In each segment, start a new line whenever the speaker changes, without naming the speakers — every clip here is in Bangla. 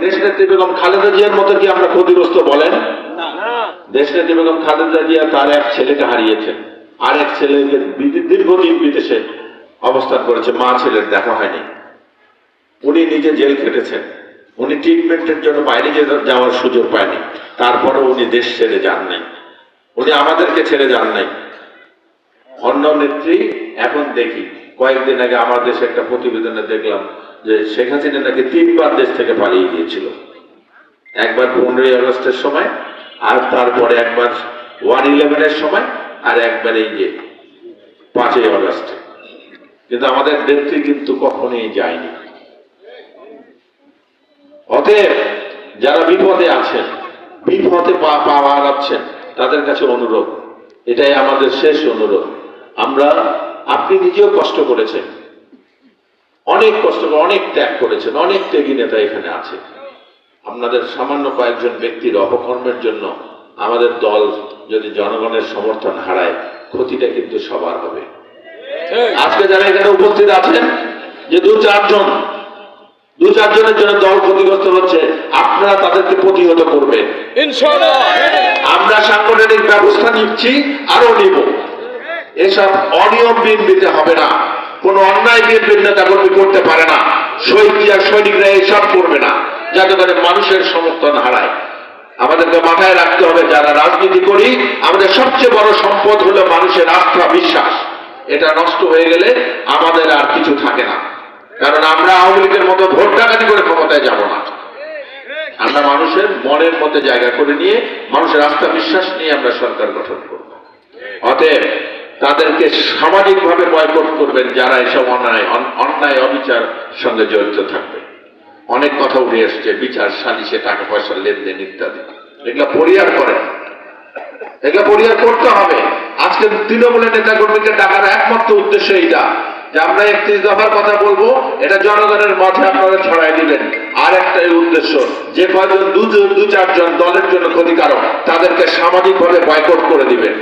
দেশনেত্রী বেগম খালেদা জিয়ার মতো কি আমরা ক্ষতিগ্রস্ত বলেন? দেশনেত্রী বেগম খালেদা জিয়া তার এক ছেলেকে হারিয়েছেন। আর এক ছেলেকে দীর্ঘদিন বিদেশে অবস্থান করেছে মা ছেলের দেখা হয়নি। উনি নিজে জেল খেটেছেন। উনি ট্রিটমেন্টের জন্য বাইরে যাওয়ার সুযোগ পায়নি। তারপরে উনি দেশ ছেড়ে যান নাই। উনি আমাদেরকে ছেড়ে যান নাই। অন্য নেত্রী এখন দেখি। কয়েকদিন আগে আমার দেশে একটা প্রতিবেদনে দেখলাম যে শেখ হাসিনা নাকি তিনবার দেশ থেকে পালিয়ে গিয়েছিল। একবার পনেরোই আগস্টের সময়, আর তারপরে একবার ওয়ান ইলেভেনের সময়, আর একবার এই যে পাঁচই আগস্টে। কিন্তু আমাদের নেত্রী কিন্তু কখনোই যায়নি। অতএব যারা বিপদে আছেন, বিপদে পা পা বাড়াচ্ছেন, তাদের কাছে অনুরোধ, এটাই আমাদের শেষ অনুরোধ। আমরা আপনি নিজেও কষ্ট করেছেন। অনেক কষ্ট করে অনেক ত্যাগ করেছেন অনেক ত্যাগী নেতা এখানে আছে। আপনাদের সামান্য কয়েকজন ব্যক্তির অপকর্মের জন্য আমাদের দল যদি জনগণের সমর্থন হারায় ক্ষতিটা কিন্তু সবার হবে। আজকে যারা এখানে উপস্থিত আছেন যে দু চারজন দু চারজনের জন্য দল ক্ষতিগ্রস্ত হচ্ছে আপনারা তাদেরকে প্রতিহত করবেন। আমরা সাংগঠনিক ব্যবস্থা নিচ্ছি আরও নিব। এসব অনিয়ম বিএনপিতে হবে না। কোন অন্যায় বিএনপির নেতা কর্মী করতে পারে না। শহীদ জিয়ার সৈনিকরা এসব করবে না, যাতে করে মানুষের সমর্থন হারায়। আমাদেরকে মাথায় রাখতে হবে, যারা রাজনীতি করি, আমাদের সবচেয়ে বড় সম্পদ হলো মানুষের আস্থা, বিশ্বাস। এটা নষ্ট হয়ে গেলে আমাদের আর কিছু থাকে না। কারণ আমরা আওয়ামী লীগের মতো ভোট ডাকাতি করে ক্ষমতায় যাব না। আমরা মানুষের মনের মধ্যে জায়গা করে নিয়ে, মানুষের আস্থা, বিশ্বাস নিয়ে আমরা সরকার গঠন করব। অতএব তাদেরকে সামাজিকভাবে বয়কট করবেন যারা এসব অন্যায় অন্যায় অবিচার সঙ্গে জড়িত থাকবে। অনেক কথা উঠে এসছে, বিচার, সালিশে টাকা পয়সার লেনদেন ইত্যাদি। এগুলো পরিহার করেন। এগুলো পরিহার করতে হবে। আজকে তৃণমূলের নেতা কর্মীকে টাকার একমাত্র উদ্দেশ্য এইটা, যে আমরা একত্রিশ দফার কথা বলব, এটা জনগণের মাঝে আপনারা ছড়াই দিবেন। আর একটাই উদ্দেশ্য, যে কয়জন দু দু চারজন দলের জন্য ক্ষতিকারক, তাদেরকে সামাজিকভাবে বয়কট করে দিবেন।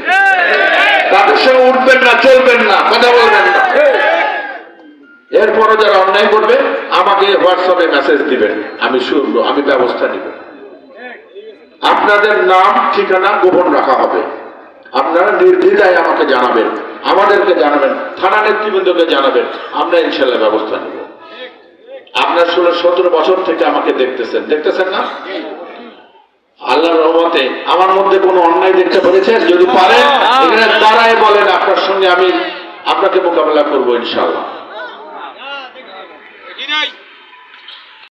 সঙ্গে উঠবেন না চলবেন না কথা বলবেন না। এরপরও যারা অন্যায় করবে আমাকে হোয়াটসঅ্যাপে মেসেজ দিবেন আমি শুনব আমি ব্যবস্থা নিব। আপনাদের নাম ঠিকানা গোপন রাখা হবে। আপনারা নির্দ্বিধায় আমাকে জানাবেন আমাদেরকে জানাবেন থানা নেতৃবৃন্দকে জানাবেন আমরা ইনশাল্লাহ ব্যবস্থা নেব। আপনার ষোলো সতেরো বছর থেকে আমাকে দেখতেছেন দেখতেছেন না? আল্লাহর রহমতে আমার মধ্যে কোনো অন্যায় দেখতে পেরেছেন যদি পারেন এখানে দাঁড়ায় বলেন আপনার সঙ্গে আমি আপনাকে মোকাবেলা করব ইনশাল্লাহ